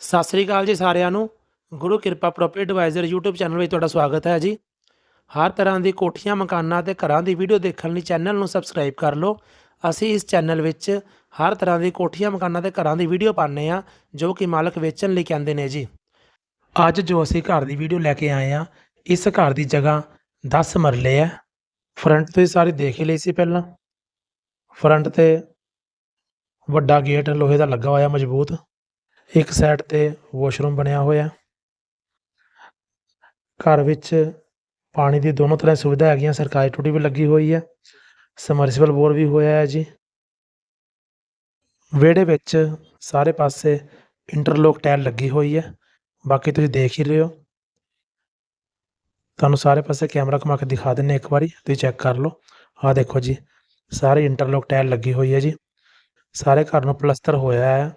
ਸਤਿ ਸ੍ਰੀ ਅਕਾਲ ਜੀ ਸਾਰਿਆਂ ਨੂੰ। ਗੁਰੂ ਕਿਰਪਾ ਪ੍ਰੋਪਰਟੀ ਐਡਵਾਈਜ਼ਰ YouTube ਚੈਨਲ ਵਿੱਚ ਤੁਹਾਡਾ ਸਵਾਗਤ ਹੈ ਜੀ। ਹਰ ਤਰ੍ਹਾਂ ਦੀ ਕੋਠੀਆਂ, ਮਕਾਨਾਂ ਤੇ ਘਰਾਂ ਦੀ ਵੀਡੀਓ ਦੇਖਣ ਲਈ ਚੈਨਲ ਨੂੰ ਸਬਸਕ੍ਰਾਈਬ ਕਰ ਲਓ। ਅਸੀਂ ਇਸ ਚੈਨਲ ਵਿੱਚ ਹਰ ਤਰ੍ਹਾਂ ਦੀ ਕੋਠੀਆਂ, ਮਕਾਨਾਂ ਤੇ ਘਰਾਂ ਦੀ ਵੀਡੀਓ ਪਾਉਂਦੇ ਆ ਜੋ ਕਿ ਮਾਲਕ ਵੇਚਣ ਲਈ ਕਹਿੰਦੇ ਨੇ ਜੀ। ਅੱਜ ਜੋ ਅਸੀਂ ਘਰ ਦੀ ਵੀਡੀਓ ਲੈ ਕੇ ਆਏ ਆ ਇਸ ਘਰ ਦੀ ਜਗ੍ਹਾ 10 ਮਰਲੇ ਹੈ। ਫਰੰਟ ਤੋਂ ਹੀ ਸਾਰੀ ਦੇਖ ਹੀ ਲਈ ਸੀ ਪਹਿਲਾਂ। ਫਰੰਟ ਤੇ ਵੱਡਾ ਗੇਟ ਲੋਹੇ ਦਾ ਲੱਗਾ ਹੋਇਆ ਮਜ਼ਬੂਤ। ਇੱਕ ਸਾਈਡ ਤੇ ਵਾਸ਼ਰੂਮ ਬਣਿਆ ਹੋਇਆ। ਘਰ ਵਿੱਚ ਪਾਣੀ ਦੀ ਦੋਨੋਂ ਤਰ੍ਹਾਂ ਸੁਵਿਧਾ ਹੈਗੀਆਂ, ਸਰਕਾਰੀ ਟੂਟੀ ਵੀ ਲੱਗੀ ਹੋਈ ਹੈ ਸਮਰਸੀਬਲ ਬੋਰ ਵੀ ਹੋਇਆ ਹੈ ਜੀ। ਵਿਹੜੇ ਵਿੱਚ ਸਾਰੇ ਪਾਸੇ ਇੰਟਰਲੋਕ ਟਾਇਲ ਲੱਗੀ ਹੋਈ ਹੈ, ਬਾਕੀ ਤੁਸੀਂ ਦੇਖ ਹੀ ਰਹੇ ਹੋ। ਤੁਹਾਨੂੰ ਸਾਰੇ ਪਾਸੇ ਕੈਮਰਾ ਘੁਮਾ ਕੇ ਦਿਖਾ ਦਿੰਨੇ ਇੱਕ ਵਾਰੀ, ਤੁਸੀਂ ਚੈੱਕ ਕਰ ਲਓ। ਆਹ ਦੇਖੋ ਜੀ, ਸਾਰੇ ਇੰਟਰਲੋਕ ਟਾਇਲ ਲੱਗੀ ਹੋਈ ਹੈ ਜੀ। ਸਾਰੇ ਘਰ ਨੂੰ ਪਲਸਤਰ ਹੋਇਆ ਹੈ।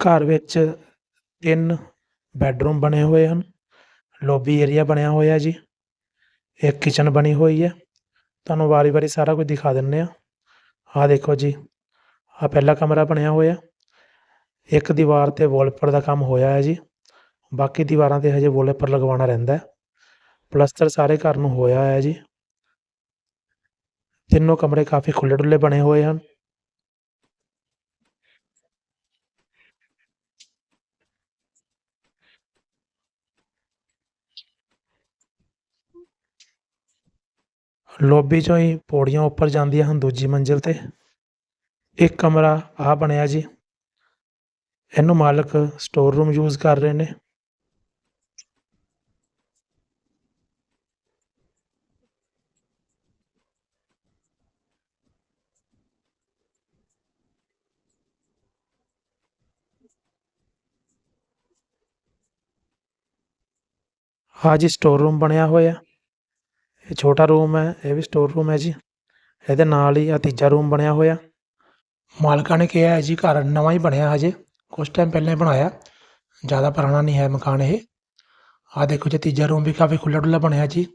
ਘਰ ਵਿੱਚ ਤਿੰਨ ਬੈੱਡਰੂਮ ਬਣੇ ਹੋਏ ਹਨ। ਲੌਬੀ ਏਰੀਆ ਬਣਿਆ ਹੋਇਆ ਜੀ। ਇੱਕ ਕਿਚਨ ਬਣੀ ਹੋਈ ਹੈ। ਤੁਹਾਨੂੰ ਵਾਰੀ-ਵਾਰੀ ਸਾਰਾ ਕੁਝ ਦਿਖਾ ਦਿੰਨੇ ਆ ਆਹ ਦੇਖੋ ਜੀ, ਆਹ ਪਹਿਲਾ ਕਮਰਾ ਬਣਿਆ ਹੋਇਆ। ਇੱਕ ਦੀਵਾਰ ਤੇ ਵਾਲਪੇਪਰ ਦਾ ਕੰਮ ਹੋਇਆ ਹੈ ਜੀ। ਬਾਕੀ ਦੀਵਾਰਾਂ ਤੇ ਹਜੇ ਵਾਲਪੇਪਰ ਲਗਵਾਉਣਾ ਰਹਿੰਦਾ ਹੈ। ਪਲਸਤਰ ਸਾਰੇ ਘਰ ਨੂੰ ਹੋਇਆ ਹੈ ਜੀ। ਤਿੰਨੋਂ ਕਮਰੇ ਕਾਫੀ ਖੁੱਲੇ ਡੁੱਲੇ ਬਣੇ ਹੋਏ ਹਨ। ਲੌਬੀ ਚੋਂ ਹੀ ਪੌੜੀਆਂ ਉੱਪਰ ਜਾਂਦੀਆਂ ਹਨ ਦੂਜੀ ਮੰਜ਼ਿਲ ਤੇ। ਇੱਕ ਕਮਰਾ ਆ ਬਣਿਆ ਜੀ। ਇਹਨੂੰ ਮਾਲਕ ਸਟੋਰ ਰੂਮ ਯੂਜ਼ ਕਰ ਰਹੇ ਨੇ। ਹਾਂ ਜੀ ਸਟੋਰ ਰੂਮ ਬਣਿਆ ਹੋਇਆ। ਇਹ ਛੋਟਾ ਰੂਮ ਹੈ, ਇਹ ਵੀ ਸਟੋਰ ਰੂਮ ਹੈ ਜੀ। ਇਹਦੇ ਨਾਲ ਹੀ ਆ ਤੀਜਾ ਰੂਮ ਬਣਿਆ ਹੋਇਆ। ਮਾਲਕਾਂ ਨੇ ਕਿਹਾ ਹੈ ਜੀ ਘਰ ਨਵਾਂ ਹੀ ਬਣਿਆ ਹਜੇ ਕੁਝ ਟਾਈਮ ਪਹਿਲਾਂ ਹੀ ਬਣਾਇਆ। ਜ਼ਿਆਦਾ ਪੁਰਾਣਾ ਨਹੀਂ ਹੈ ਮਕਾਨ ਇਹ। ਆ ਦੇਖੋ ਜੀ, ਤੀਜਾ ਰੂਮ ਵੀ ਕਾਫੀ ਖੁੱਲ੍ਹਾ ਡੁੱਲਾ ਬਣਿਆ ਜੀ।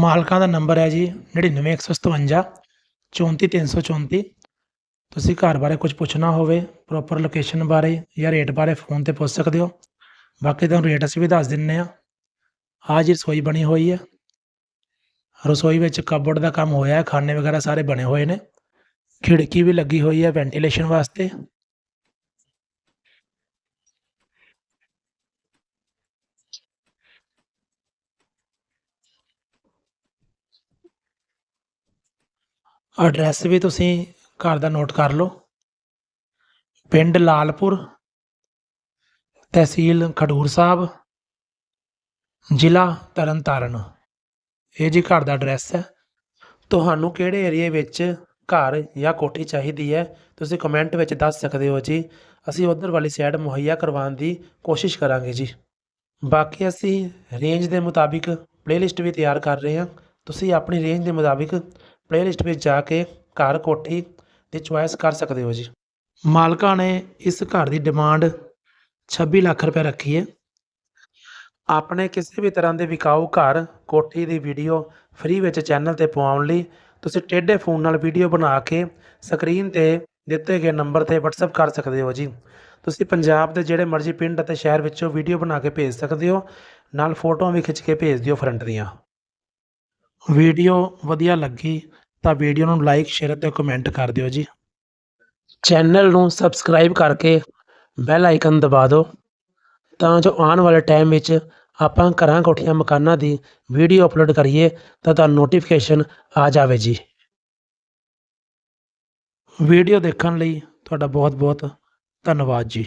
ਮਾਲਕਾਂ ਦਾ ਨੰਬਰ ਹੈ ਜੀ 99157 34334 ਤੁਸੀਂ ਘਰ ਬਾਰੇ ਕੁਝ ਪੁੱਛਣਾ ਹੋਵੇ ਪ੍ਰੋਪਰ ਲੋਕੇਸ਼ਨ ਬਾਰੇ ਜਾਂ ਰੇਟ ਬਾਰੇ ਫੋਨ ਤੇ ਪੁੱਛ ਸਕਦੇ ਹੋ। ਬਾਕੀ ਤੁਹਾਨੂੰ ਰੇਟ ਅਸੀਂ ਵੀ ਦੱਸ ਦਿੰਨੇ ਆ। ਆਹ ਜੀ ਰਸੋਈ ਬਣੀ ਹੋਈ ਹੈ ਰਸੋਈ ਵਿੱਚ ਕਬੋਰਡ ਦਾ ਕੰਮ ਹੋਇਆ ਹੈ ਖਾਨੇ ਵਗੈਰਾ ਸਾਰੇ ਬਣੇ ਹੋਏ ਨੇ। ਖਿੜਕੀ ਵੀ ਲੱਗੀ ਹੋਈ ਹੈ ਵੈਂਟੀਲੇਸ਼ਨ ਵਾਸਤੇ। ਐਡਰੈਸ ਵੀ ਤੁਸੀਂ ਘਰ ਦਾ ਨੋਟ ਕਰ ਲਓ। ਪਿੰਡ ਲਾਲਪੁਰ, ਤਹਿਸੀਲ ਖਡੂਰ ਸਾਹਿਬ, ਜ਼ਿਲ੍ਹਾ ਤਰਨਤਾਰਨ। ਇਹ ਜੀ ਘਰ ਦਾ ਐਡਰੈਸ ਹੈ। ਤੁਹਾਨੂੰ ਕਿਹੜੇ ਏਰੀਏ ਵਿੱਚ ਘਰ ਜਾਂ ਕੋਠੀ ਚਾਹੀਦੀ ਹੈ, ਤੁਸੀਂ ਕਮੈਂਟ ਵਿੱਚ ਦੱਸ ਸਕਦੇ ਹੋ ਜੀ। ਅਸੀਂ ਉਧਰ ਵਾਲੀ ਸਾਈਡ ਮੁਹੱਈਆ ਕਰਵਾਉਣ ਦੀ ਕੋਸ਼ਿਸ਼ ਕਰਾਂਗੇ ਜੀ। ਬਾਕੀ ਅਸੀਂ ਰੇਂਜ ਦੇ ਮੁਤਾਬਿਕ ਪਲੇਲਿਸਟ ਵੀ ਤਿਆਰ ਕਰ ਰਹੇ ਹਾਂ। ਤੁਸੀਂ ਆਪਣੀ ਰੇਂਜ ਦੇ ਮੁਤਾਬਿਕ ਪਲੇਲਿਸਟ ਵਿੱਚ ਜਾ ਕੇ ਘਰ ਕੋਠੀ ਦੀ ਚੁਆਇਸ ਕਰ ਸਕਦੇ ਹੋ ਜੀ। ਮਾਲਕਾਂ ਨੇ ਇਸ ਘਰ ਦੀ ਡਿਮਾਂਡ 26 ਲੱਖ ਰੁਪਏ ਰੱਖੀ ਹੈ। ਆਪਣੇ ਕਿਸੇ ਵੀ ਤਰ੍ਹਾਂ ਦੇ ਵਿਕਾਊ ਘਰ, ਕੋਠੀ ਦੀ ਵੀਡੀਓ ਫ੍ਰੀ ਵਿੱਚ ਚੈਨਲ ਤੇ ਪਵਾਉਣ ਲਈ ਤੁਸੀਂ ਟੇਢੇ ਫੋਨ ਨਾਲ ਵੀਡੀਓ ਬਣਾ ਕੇ ਸਕਰੀਨ ਤੇ ਦਿੱਤੇ ਗਏ ਨੰਬਰ ਤੇ WhatsApp ਕਰ ਸਕਦੇ ਹੋ ਜੀ। ਤੁਸੀਂ ਪੰਜਾਬ ਦੇ ਜਿਹੜੇ ਮਰਜ਼ੀ ਪਿੰਡ ਅਤੇ ਸ਼ਹਿਰ ਵਿੱਚੋਂ ਵੀਡੀਓ ਬਣਾ ਕੇ ਭੇਜ ਸਕਦੇ ਹੋ, ਨਾਲ ਫੋਟੋਆਂ ਵੀ ਖਿੱਚ ਕੇ ਭੇਜ ਦਿਓ ਫਰੰਟ ਦੀਆਂ। ਵੀਡੀਓ ਵਧੀਆ ਲੱਗੀ ਤਾਂ ਵੀਡੀਓ ਨੂੰ ਲਾਈਕ ਸ਼ੇਅਰ ਅਤੇ ਕਮੈਂਟ ਕਰ ਦਿਓ ਜੀ। ਚੈਨਲ ਨੂੰ ਸਬਸਕ੍ਰਾਈਬ ਕਰਕੇ ਬੈਲ ਆਈਕਨ ਦਬਾ ਦਿਓ ਤਾਂ ਜੋ ਆਉਣ ਵਾਲੇ ਟਾਈਮ ਵਿੱਚ ਆਪਾਂ ਘਰਾਂ ਕੋਠੀਆਂ ਮਕਾਨਾਂ ਦੀ ਵੀਡੀਓ ਅਪਲੋਡ ਕਰੀਏ ਤਾਂ ਤੁਹਾਨੂੰ ਨੋਟੀਫਿਕੇਸ਼ਨ ਆ ਜਾਵੇ ਜੀ। ਵੀਡੀਓ ਦੇਖਣ ਲਈ ਤੁਹਾਡਾ ਬਹੁਤ ਬਹੁਤ ਧੰਨਵਾਦ ਜੀ।